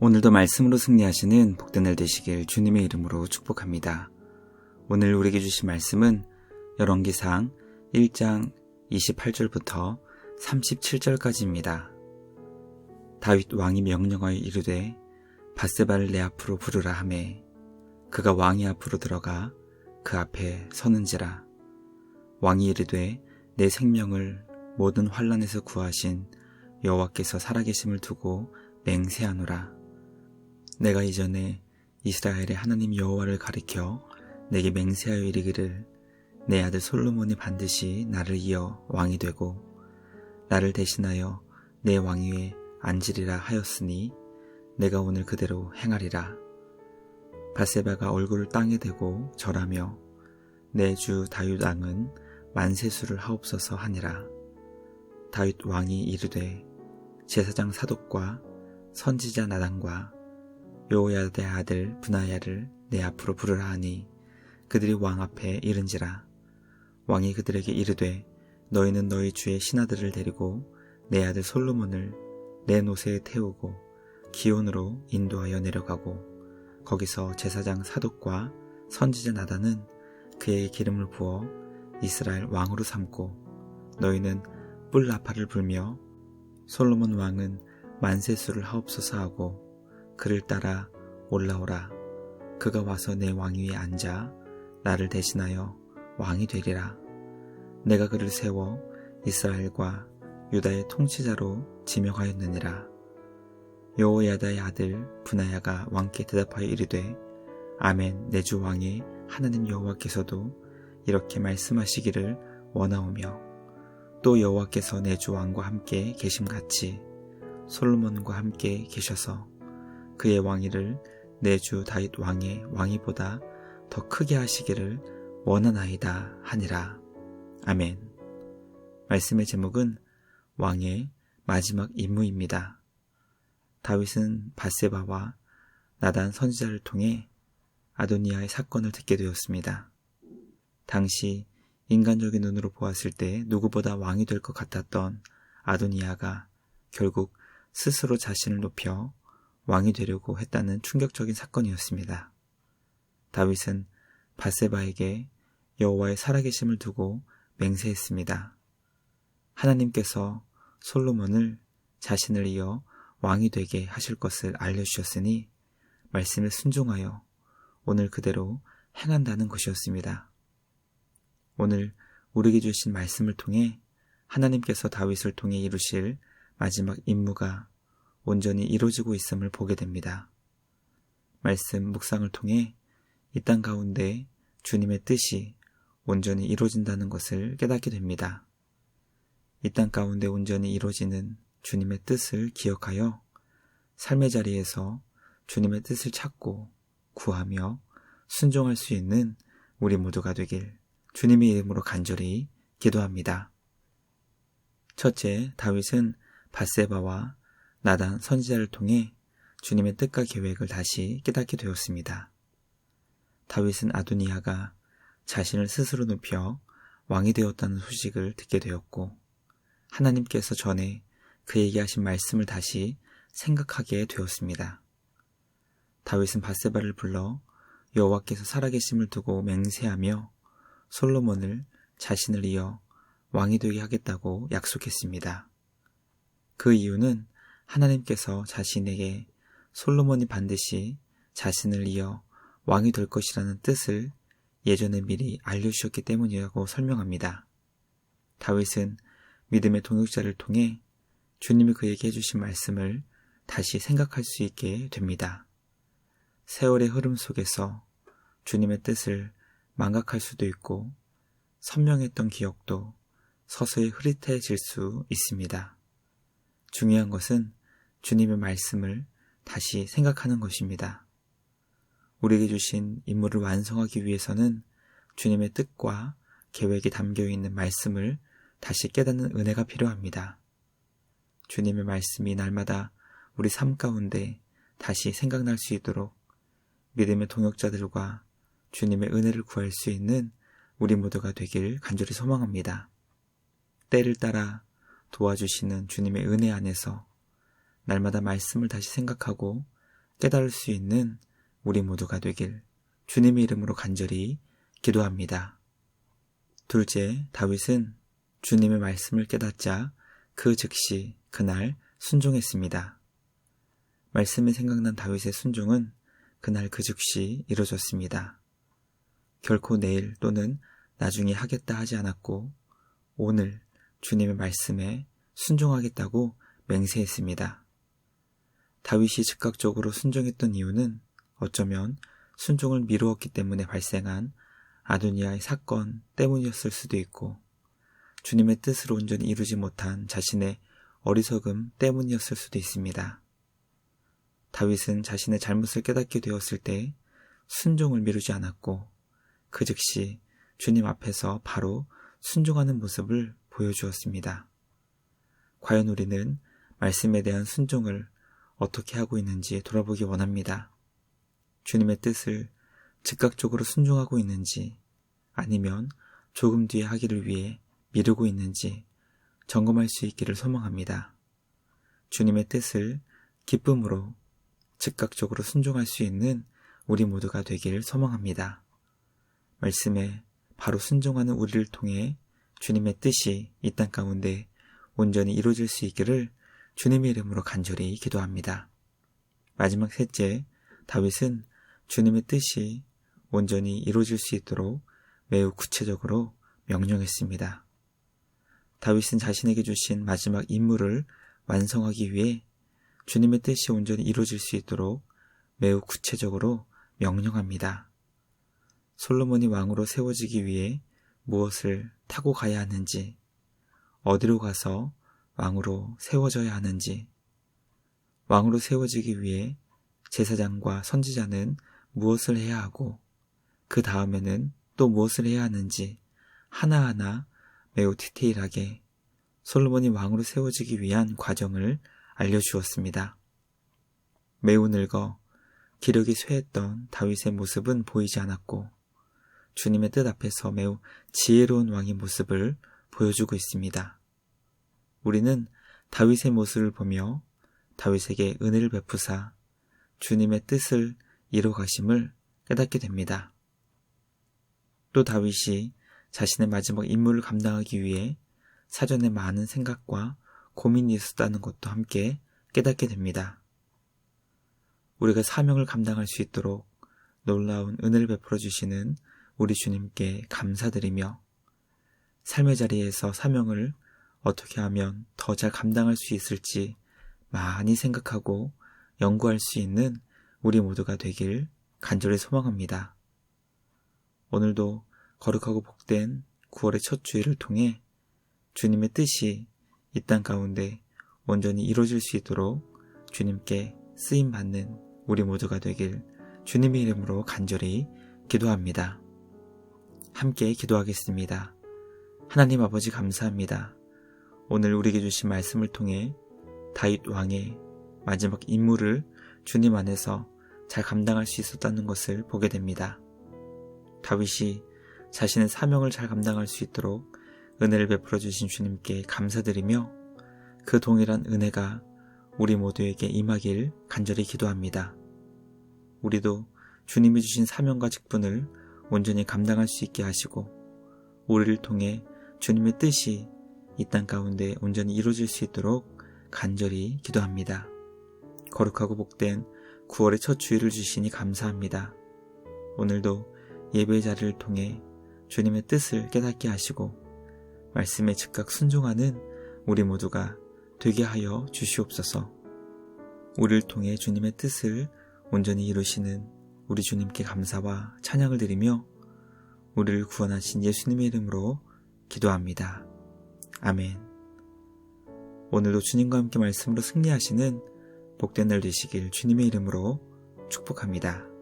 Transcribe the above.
오늘도 말씀으로 승리하시는 복된 날 되시길 주님의 이름으로 축복합니다. 오늘 우리에게 주신 말씀은 열왕기상 1장 28절부터 37절까지입니다. 다윗 왕이 명령하여 이르되 바세바를 내 앞으로 부르라 하매 그가 왕이 앞으로 들어가 그 앞에 서는지라 왕이 이르되 내 생명을 모든 환란에서 구하신 여호와께서 살아계심을 두고 맹세하노라 내가 이전에 이스라엘의 하나님 여호와를 가리켜 내게 맹세하여 이르기를 내 아들 솔로몬이 반드시 나를 이어 왕이 되고 나를 대신하여 내 왕위에 앉으리라 하였으니 내가 오늘 그대로 행하리라. 바세바가 얼굴을 땅에 대고 절하며 내 주 다윗 왕은 만세수를 하옵소서 하니라. 다윗 왕이 이르되 제사장 사독과 선지자 나단과 요야대 아들 분하야를 내 앞으로 부르라 하니 그들이 왕 앞에 이른지라. 왕이 그들에게 이르되 너희는 너희 주의 신하들을 데리고 내 아들 솔로몬을 내 노새에 태우고 기온으로 인도하여 내려가고 거기서 제사장 사독과 선지자 나단은 그에게 기름을 부어 이스라엘 왕으로 삼고 너희는 뿔나파를 불며 솔로몬 왕은 만세수를 하옵소서 하고 그를 따라 올라오라. 그가 와서 내 왕위에 앉아 나를 대신하여 왕이 되리라. 내가 그를 세워 이스라엘과 유다의 통치자로 지명하였느니라. 여호야다의 아들 분하야가 왕께 대답하여 이르되 아멘 내 주 왕의 하나님 여호와께서도 이렇게 말씀하시기를 원하오며 또 여호와께서 내 주 왕과 함께 계심같이 솔로몬과 함께 계셔서 그의 왕위를 내 주 다윗 왕의 왕위보다 더 크게 하시기를 원하나이다 하니라. 아멘. 말씀의 제목은 왕의 마지막 임무입니다. 다윗은 바세바와 나단 선지자를 통해 아도니아의 사건을 듣게 되었습니다. 당시 인간적인 눈으로 보았을 때 누구보다 왕이 될 것 같았던 아도니아가 결국 스스로 자신을 높여 왕이 되려고 했다는 충격적인 사건이었습니다. 다윗은 바세바에게 여호와의 살아계심을 두고 맹세했습니다. 하나님께서 솔로몬을 자신을 이어 왕이 되게 하실 것을 알려주셨으니 말씀에 순종하여 오늘 그대로 행한다는 것이었습니다. 오늘 우리에게 주신 말씀을 통해 하나님께서 다윗을 통해 이루실 마지막 임무가 온전히 이루어지고 있음을 보게 됩니다. 말씀 묵상을 통해 이 땅 가운데 주님의 뜻이 온전히 이루어진다는 것을 깨닫게 됩니다. 이 땅 가운데 온전히 이루어지는 주님의 뜻을 기억하여 삶의 자리에서 주님의 뜻을 찾고 구하며 순종할 수 있는 우리 모두가 되길 주님의 이름으로 간절히 기도합니다. 첫째, 다윗은 바세바와 나단 선지자를 통해 주님의 뜻과 계획을 다시 깨닫게 되었습니다. 다윗은 아도니아가 자신을 스스로 높여 왕이 되었다는 소식을 듣게 되었고 하나님께서 전에 그에게 하신 말씀을 다시 생각하게 되었습니다. 다윗은 바세바를 불러 여호와께서 살아계심을 두고 맹세하며 솔로몬을 자신을 이어 왕이 되게 하겠다고 약속했습니다. 그 이유는 하나님께서 자신에게 솔로몬이 반드시 자신을 이어 왕이 될 것이라는 뜻을 예전에 미리 알려주셨기 때문이라고 설명합니다. 다윗은 믿음의 동역자를 통해 주님이 그에게 해주신 말씀을 다시 생각할 수 있게 됩니다. 세월의 흐름 속에서 주님의 뜻을 망각할 수도 있고 선명했던 기억도 서서히 흐릿해질 수 있습니다. 중요한 것은 주님의 말씀을 다시 생각하는 것입니다. 우리에게 주신 임무를 완성하기 위해서는 주님의 뜻과 계획이 담겨 있는 말씀을 다시 깨닫는 은혜가 필요합니다. 주님의 말씀이 날마다 우리 삶 가운데 다시 생각날 수 있도록 믿음의 동역자들과 주님의 은혜를 구할 수 있는 우리 모두가 되길 간절히 소망합니다. 때를 따라 도와주시는 주님의 은혜 안에서 날마다 말씀을 다시 생각하고 깨달을 수 있는 우리 모두가 되길 주님의 이름으로 간절히 기도합니다. 둘째, 다윗은 주님의 말씀을 깨닫자 그 즉시 그날 순종했습니다. 말씀이 생각난 다윗의 순종은 그날 그 즉시 이루어졌습니다. 결코 내일 또는 나중에 하겠다 하지 않았고 오늘 주님의 말씀에 순종하겠다고 맹세했습니다. 다윗이 즉각적으로 순종했던 이유는 어쩌면 순종을 미루었기 때문에 발생한 아도니아의 사건 때문이었을 수도 있고 주님의 뜻을 온전히 이루지 못한 자신의 어리석음 때문이었을 수도 있습니다. 다윗은 자신의 잘못을 깨닫게 되었을 때 순종을 미루지 않았고 그 즉시 주님 앞에서 바로 순종하는 모습을 보여주었습니다. 과연 우리는 말씀에 대한 순종을 어떻게 하고 있는지 돌아보기 원합니다. 주님의 뜻을 즉각적으로 순종하고 있는지 아니면 조금 뒤에 하기를 위해 미루고 있는지 점검할 수 있기를 소망합니다. 주님의 뜻을 기쁨으로 즉각적으로 순종할 수 있는 우리 모두가 되기를 소망합니다. 말씀에 바로 순종하는 우리를 통해 주님의 뜻이 이 땅 가운데 온전히 이루어질 수 있기를 주님의 이름으로 간절히 기도합니다. 마지막 셋째, 다윗은 주님의 뜻이 온전히 이루어질 수 있도록 매우 구체적으로 명령했습니다. 다윗은 자신에게 주신 마지막 임무를 완성하기 위해 주님의 뜻이 온전히 이루어질 수 있도록 매우 구체적으로 명령합니다. 솔로몬이 왕으로 세워지기 위해 무엇을 타고 가야 하는지, 어디로 가서 왕으로 세워져야 하는지, 왕으로 세워지기 위해 제사장과 선지자는 무엇을 해야 하고, 그 다음에는 또 무엇을 해야 하는지 하나하나 매우 디테일하게 솔로몬이 왕으로 세워지기 위한 과정을 알려주었습니다. 매우 늙어 기력이 쇠했던 다윗의 모습은 보이지 않았고 주님의 뜻 앞에서 매우 지혜로운 왕의 모습을 보여주고 있습니다. 우리는 다윗의 모습을 보며 다윗에게 은혜를 베푸사 주님의 뜻을 이뤄 가심을 깨닫게 됩니다. 또 다윗이 자신의 마지막 임무를 감당하기 위해 사전에 많은 생각과 고민이 있었다는 것도 함께 깨닫게 됩니다. 우리가 사명을 감당할 수 있도록 놀라운 은혜를 베풀어 주시는 우리 주님께 감사드리며 삶의 자리에서 사명을 어떻게 하면 더 잘 감당할 수 있을지 많이 생각하고 연구할 수 있는 우리 모두가 되길 간절히 소망합니다. 오늘도 거룩하고 복된 9월의 첫 주일을 통해 주님의 뜻이 이 땅 가운데 온전히 이루어질 수 있도록 주님께 쓰임 받는 우리 모두가 되길 주님의 이름으로 간절히 기도합니다. 함께 기도하겠습니다. 하나님 아버지 감사합니다. 오늘 우리에게 주신 말씀을 통해 다윗 왕의 마지막 임무를 주님 안에서 잘 감당할 수 있었다는 것을 보게 됩니다. 다윗이 자신의 사명을 잘 감당할 수 있도록 은혜를 베풀어 주신 주님께 감사드리며 그 동일한 은혜가 우리 모두에게 임하길 간절히 기도합니다. 우리도 주님이 주신 사명과 직분을 온전히 감당할 수 있게 하시고 우리를 통해 주님의 뜻이 이 땅 가운데 온전히 이루어질 수 있도록 간절히 기도합니다. 거룩하고 복된 9월의 첫 주일을 주시니 감사합니다. 오늘도 예배 자리를 통해 주님의 뜻을 깨닫게 하시고 말씀에 즉각 순종하는 우리 모두가 되게 하여 주시옵소서. 우리를 통해 주님의 뜻을 온전히 이루시는 우리 주님께 감사와 찬양을 드리며 우리를 구원하신 예수님의 이름으로 기도합니다. 아멘. 오늘도 주님과 함께 말씀으로 승리하시는 복된 날 되시길 주님의 이름으로 축복합니다.